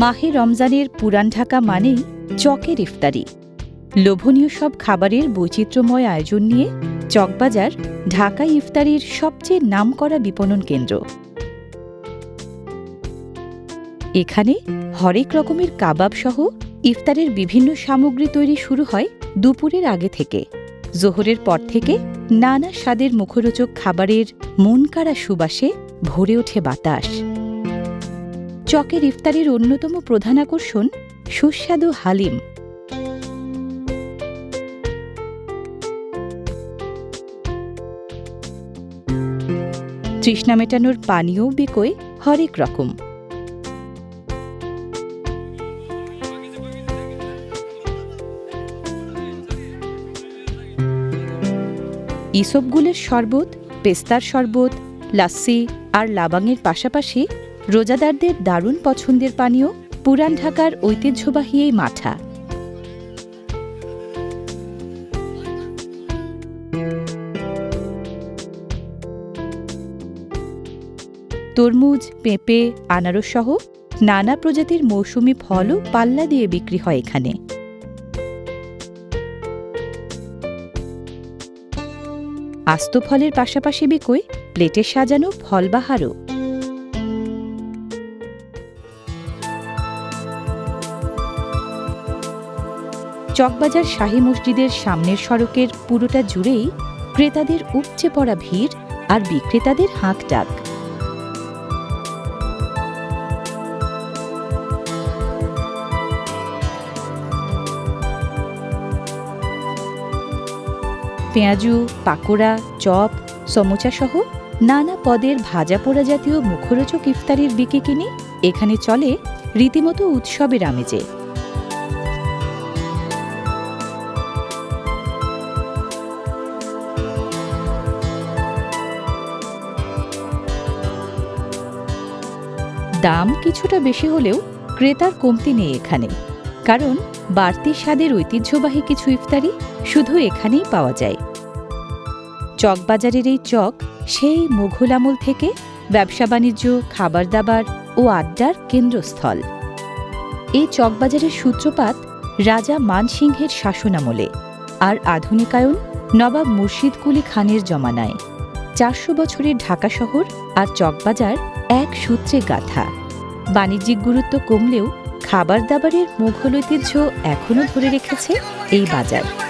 মাহে রমজানের পুরান ঢাকা মানেই চকের ইফতারি। লোভনীয় সব খাবারের বৈচিত্র্যময় আয়োজন নিয়ে চকবাজার, ঢাকা ইফতারির সবচেয়ে নামকরা বিপণন কেন্দ্র। এখানে হরেক রকমের কাবাব সহ ইফতারের বিভিন্ন সামগ্রী তৈরি শুরু হয় দুপুরের আগে থেকে। জোহরের পর থেকে নানা স্বাদের মুখরোচক খাবারের মনকাড়া সুবাসে ভরে ওঠে বাতাস। চকের ইফতারের অন্যতম প্রধান আকর্ষণ সুস্বাদু হালিম। তৃষ্ণা মেটানোর পানীয় বিকোয় হরেক রকম। ইসবগুলের শরবত, পেস্তার শরবত লাস্সি আর লাবাংয়ের পাশাপাশি রোজাদারদের দারুণ পছন্দের পানীয় পুরান ঢাকার ঐতিহ্যবাহী এই মাঠা। তরমুজ, পেঁপে, আনারস সহ নানা প্রজাতির মৌসুমি ফলও পাল্লা দিয়ে বিক্রি হয় এখানে। আস্ত ফলের পাশাপাশি বিকোয় প্লেটে সাজানো ফলবাহারও চকবাজার শাহী মসজিদের সামনের সড়কের পুরোটা জুড়েই ক্রেতাদের উপচে পড়া ভিড় আর বিক্রেতাদের হাঁক ডাক। পেঁয়াজু, পাকোড়া, চপ, সমোচা সহ নানা পদের ভাজা পোড়া জাতীয় মুখরোচক ইফতারির বিকে কিনে এখানে চলে রীতিমতো উৎসবের আমেজে। দাম কিছুটা বেশি হলেও ক্রেতার কমতি নেই এখানে, কারণ বাড়তি স্বাদের ঐতিহ্যবাহী কিছু ইফতারি শুধু এখানেই পাওয়া যায়। চকবাজারের এই চক সেই মুঘল আমল থেকে ব্যবসা বাণিজ্য খাবার দাবার ও আড্ডার কেন্দ্রস্থল। এই চকবাজারের সূত্রপাত রাজা মানসিংহের শাসনামলে আর আধুনিকায়ন নবাব মুর্শিদ কুলি খানের জমানায়। চারশো বছরের ঢাকা শহর আর চকবাজার এক সূত্রে গাথা। বাণিজ্যিক গুরুত্ব কমলেও খাবার দাবারের মুঘল ঐতিহ্য এখনও ধরে রেখেছে এই বাজার।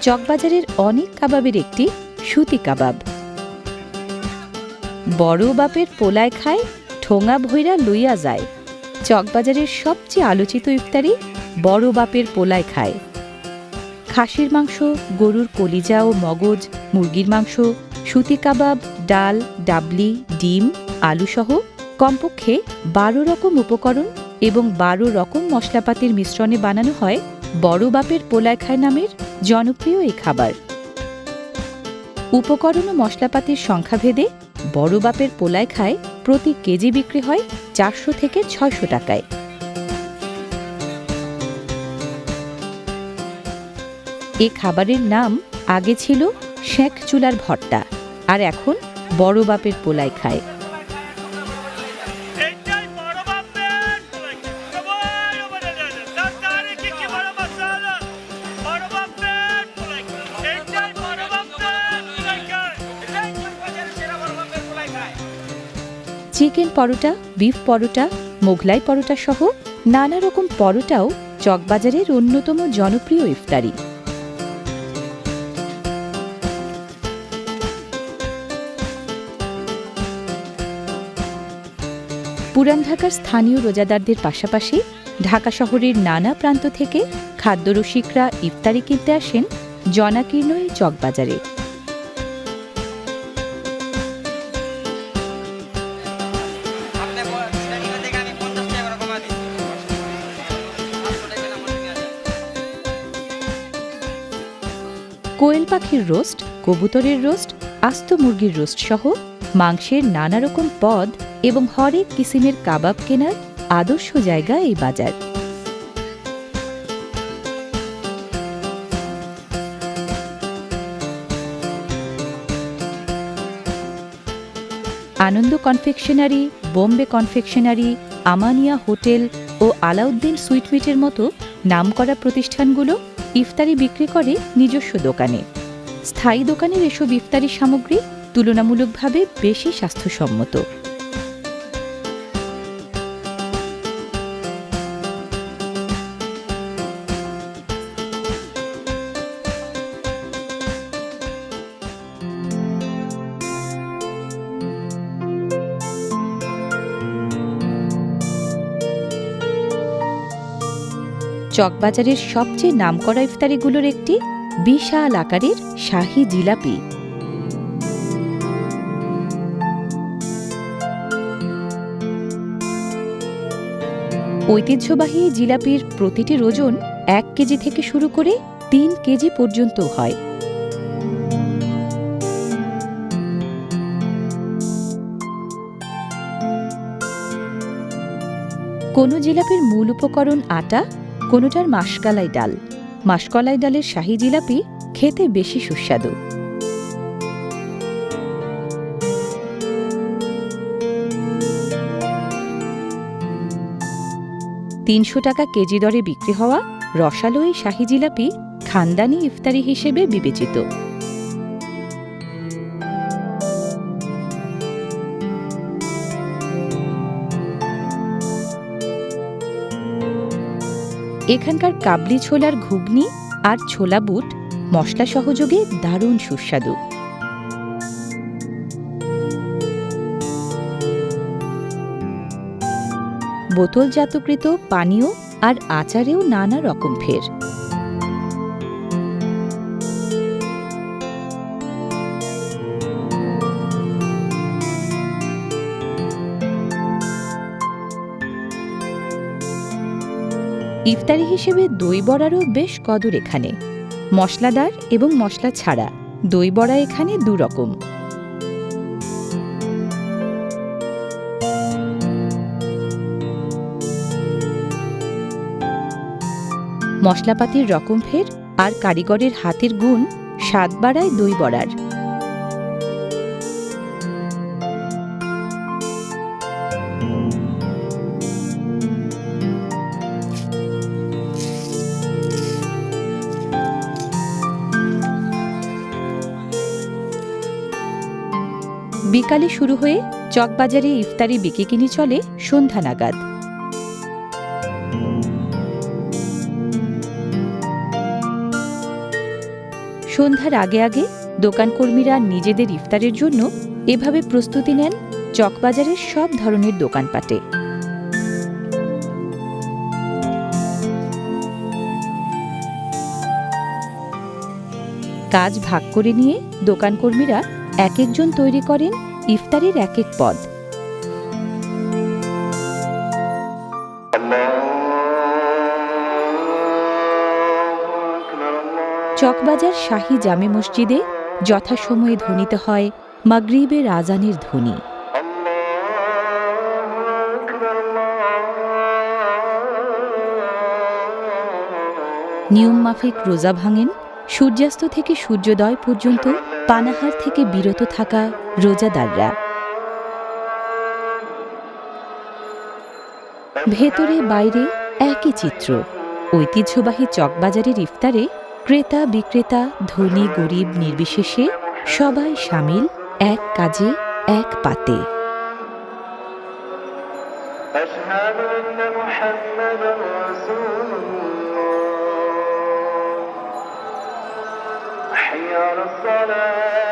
চকবাজারের অনেক কাবাবের একটি সুতি কাবাব। বড় বাপের পোলায় খায়, ঠোঙা ভৈরা লইয়া যায়। চকবাজারের সবচেয়ে আলোচিত ইফতারি বড় বাপের পোলায় খায়। খাসির মাংস, গরুর কলিজা ও মগজ, মুরগির মাংস, সুতি কাবাব, ডাল, ডাবলি, ডিম, আলুসহ কমপক্ষে বারো রকম উপকরণ এবং বারো রকম মশলাপাতির মিশ্রণে বানানো হয় বড় বাপের পোলায় খায় নামের জনপ্রিয় এই খাবার। উপকরণ ও মশলাপাতির সংখ্যাভেদে বড় বাপের পোলায় খায় প্রতি কেজি বিক্রি হয় চারশো থেকে ছয়শো টাকায়। এ খাবারের নাম আগে ছিল শেখ চুলার ভর্তা, আর এখন বড় বাপের পোলায় খায়। চিকেন পরোটা, বিফ পরোটা মোগলাই পরোটা সহ নানা রকম পরোটাও চকবাজারের অন্যতম জনপ্রিয় ইফতারি। পুরান ঢাকার স্থানীয় রোজাদারদের পাশাপাশি ঢাকা শহরের নানা প্রান্ত থেকে খাদ্যরসিকরা ইফতারি কিনতে আসেন জনাকীর্ণ এই চকবাজারে। পাখির রোস্ট, কবুতরের রোস্ট, আস্ত মুরগির রোস্ট সহ মাংসের নানা রকম পদ এবং হরেক কিসিমের কাবাব কেনার আদর্শ জায়গা এই বাজার। Ananda confectionery, Bombay confectionery, Amania hotel ও আলাউদ্দিন সুইটমিটের মতো নামকরা প্রতিষ্ঠানগুলো ইফতারি বিক্রি করে নিজস্ব দোকানে। স্থায়ী দোকানের এসব ইফতারি সামগ্রী তুলনামূলকভাবে বেশি স্বাস্থ্যসম্মত। চকবাজারের সবচেয়ে নামকরা ইফতারিগুলোর একটি বিশাল আকারের শাহী জিলাপি। ঐতিহ্যবাহী জিলাপির প্রতিটির ওজন এক কেজি থেকে শুরু করে তিন কেজি পর্যন্ত হয়। কোনো জিলাপির মূল উপকরণ আটা, কোনোটার মাসকালাই ডাল। মাসকলাই ডালের শাহি জিলাপি খেতে বেশি সুস্বাদু। তিনশো টাকা কেজি দরে বিক্রি হওয়া রসালো এই শাহী জিলাপি খানদানি ইফতারি হিসেবে বিবেচিত। এখানকার কাবলি ছোলার ঘুগনি আর ছোলা বুট মশলা সহযোগে দারুণ সুস্বাদু। বোতলজাতকৃত পানীয় আর আচারেও নানা রকম ফের। ইফতারি হিসেবে দই বড়ারও বেশ কদর এখানে। মশলাদার এবং মশলা ছাড়া দই বড়া এখানে দু রকম। মশলাপাতির রকম ফের আর কারিগরের হাতের গুণ স্বাদ বাড়ায় দই বড়ার। বিকালে শুরু হয়ে চকবাজারে ইফতারি বিকিকিনি চলে সন্ধ্যা নাগাদ। সন্ধ্যার আগে আগে দোকানকর্মীরা নিজেদের ইফতারের জন্য এভাবে প্রস্তুতি নেন চকবাজারের সব ধরনের দোকানপাটে। কাজ ভাগ করে নিয়ে দোকানকর্মীরা এক একজন তৈরি করেন ইফতারির এক এক পদ। চকবাজার শাহী জামে মসজিদে যথাসময়ে ধ্বনিত হয় মাগরিবের আজানের ধ্বনি। নিয়ম মাফিক রোজা ভাঙেন, সূর্যাস্ত থেকে সূর্যোদয় পর্যন্ত পানাহার থেকে বিরত থাকা রোজাদাররা ভেতরে বাইরে একই চিত্র ঐতিহ্যবাহী চকবাজারের ইফতারে ক্রেতা বিক্রেতা ধনী গরিব নির্বিশেষে সবাই সামিল এক কাজে এক পাতে أشهد أن محمدا حي على الصلاة